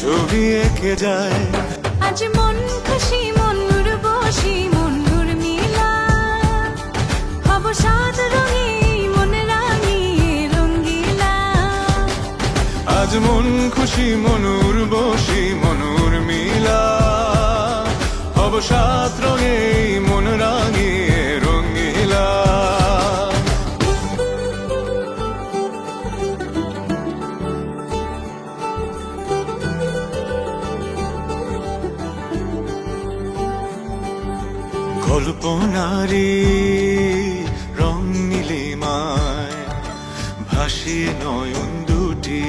ছবি এঁকে যায়। আজ মন খুশি মন বসি মন মিলা হব সাত রঙে মন রাঙিয়ে রঙ্গিলা। আজ মন খুশি মনুর বসি মনুর কল্পনারি রং নীলিমায় ভাসে নয়ন দুটি।